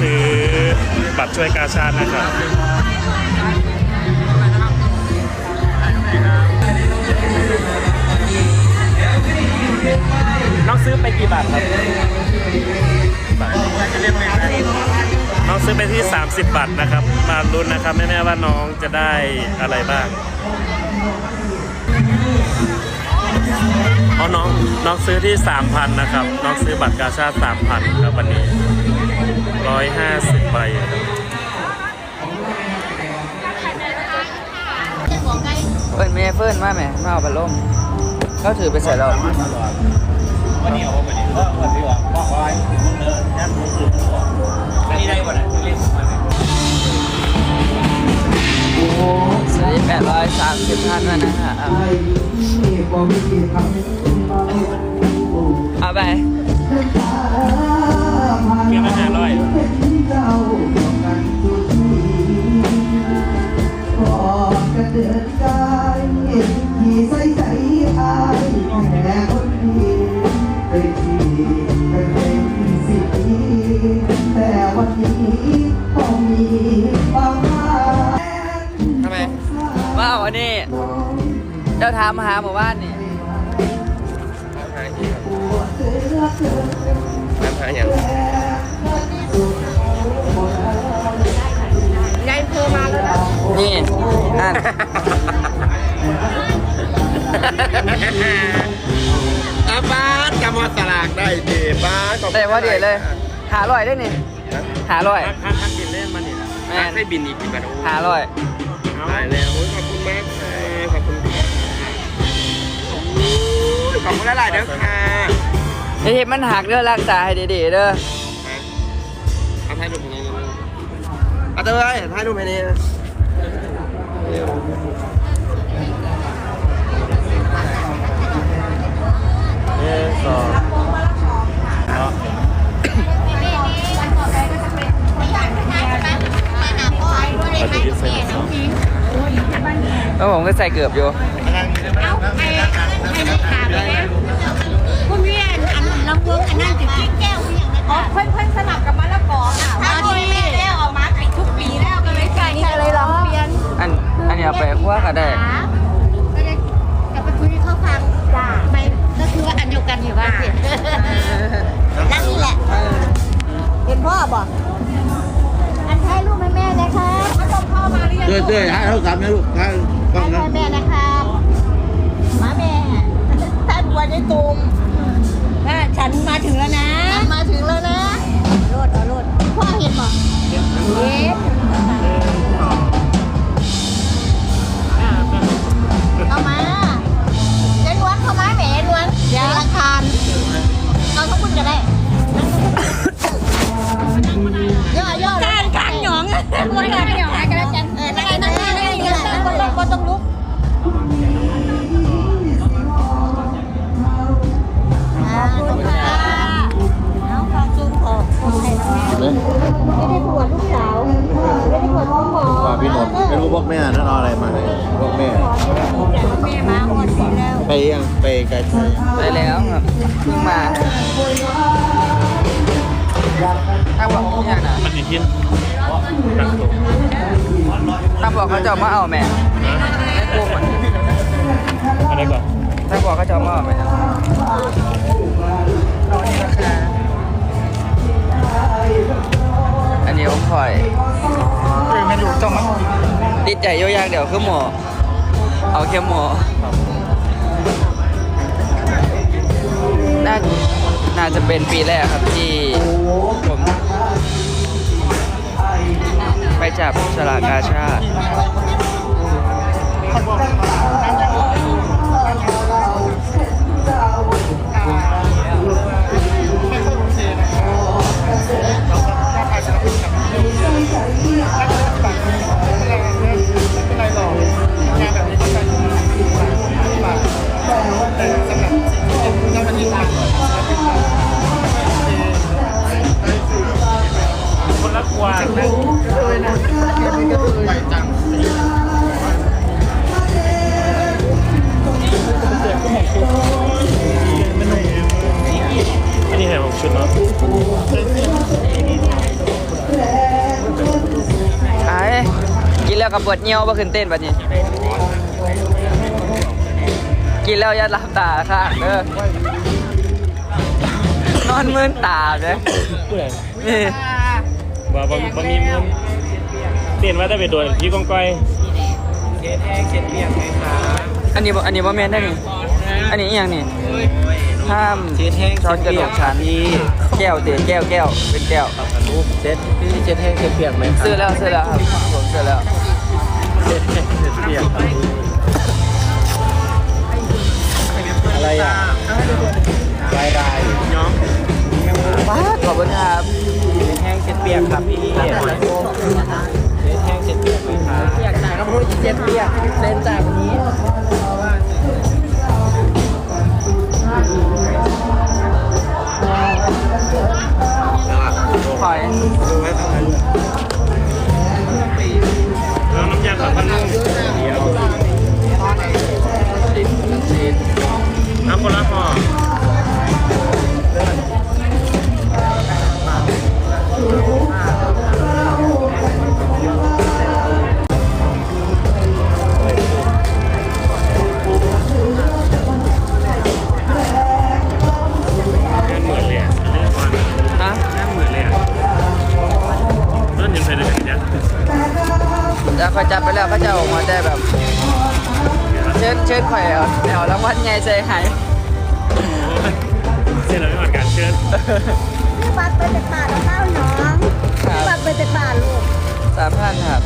ซื้อบัตรช่วยกาชาตินะครับน้องซื้อไปกี่บาทครับน้องซื้อไปที่ 30 บาทนะครับ มาลุ้นนะครับแน่ๆว่าน้องจะได้อะไรบ้างเอาน้องน้องซื้อที่ 3,000 นะครับ น้องซื้อบัตรกาชาติ3,000 ครับวันนี้ 150ใบครับเฟิร์นแม่เฟิร์นมาแม่มาเอาพัดลมเขาถือไปใส่เราวันนี้เอาไปดิเออวันนี้ว่าว่าว่าเออนั่นคือนี่ได้บ่ได้เรียกมาสวัสดีแปดร้อยสามสิบท่านด้วยนะฮะเอาไป เพียงละห้าร้อยแต่วันนี้ต้องมีบางครั้งทำไมว่าวันนี้เจ้าถามหาหมู่บ้านนี่น้ำหาอย่าง นั่นอาบ้านกำมสลากได้ดีบ้านแต่ว่าเดี๋ยวเลยหาลอยได้นี่หาลอยพักพักพักบินเล่นมานี่นะแม่ได้บินอีกกี่บาทหาลอยได้แล้วขอบคุณมากค่ะขอบคุณขอบคุณหลายๆเด้อค่ะไอ้ที่มันหักเด้อรักษาให้ดีๆเด้อเอาถ่ายรูปให้นี่เอาเตยถ่ายรูปให้นี่ หนึ่งสองเนาะเราจะยึดเนสองแล้วผมก็ใส่เกือบอยู่ ก็ได้ ก็จะจะไปคุยเข้าฟังจ้าไม่ก็คือว่าอันเดียวกันอยู่ว่าสินั่นนี่แหละเห็นพ่อบอกอันให้ลูกแม่แม่นะคะมาส่งพ่อมาหรือยังเต้ยเต้ยให้เขาทำให้ลูกให้กล้องให้นะแม่นะครับมาแม่ท่านบัวได้ตูมว่าฉันมาถึงแล้วนะมาถึงแล้วนะโลดเอาโลดพ่อเห็น กลไปไปแล้วครับเพิ่งมาถ้าบอกเนี่ยนะมันอีกทีตั้งตัวถ้าบอกเขาจะมาเอาแม่ไม่กลัวมันอะไรก่อนถ้าบอกเขาจะมาเอาแม่อันนี้ผมคอยไม่ดูจ้องมั้งดีใจโยยากเดี๋ยวคือหมอเอาแค่หมอ น่าน่าจะเป็นปีแรกครับที่ผมไปจับฉลากกาชาติ ละกว่านะไปจังอันนี้แห่องชุดเนาะไอ้กินแล้วกับปวดเนี้ยวบ่ขึ้นเต้นแบบนี้ กินแล้วยัดหลับตาค่ะเออนอนมื่นตาเลยนี่ ว่าบ่บ่มีเงินเต้นว่าได้ไปโดนพี่กองก้อยอันนี้บ่อันนี้บ่แม่นได้นี่อันนี้อีหยังนี่ห้ามเช็ดแห้งช้อนกระดกชันแก้วเตะแก้วแก้วเป็นแก้วรูปเช็ดพี่เช็ดแห้งเช็ดเปียกไหมซื้อแล้วซื้อแล้วครับผมซื้อแล้วเช็ดแห้งเช็ดเปียกครับอะไรอะลายลายย้อมว้าขอบคุณครับ เปียกครับพี่เช็ดแห้งเช็ดเปียกไหมครับเปียากจ่ายก็พูดเจ็ดเปียกเส้นจากนี้หอยแล้น แล้วเขาจับไปแล้วเขาจะออกมาได้แบบ เชิญเชิญข่อยเอาเอารางวัลใหญ่ใจหายเส้นเราไม่ผ่านการเชิญพี่บัตรไปแต่ป่าแล้วเต้าน้องพี่บัตรไปแต่ป่าลูกสามพันครับ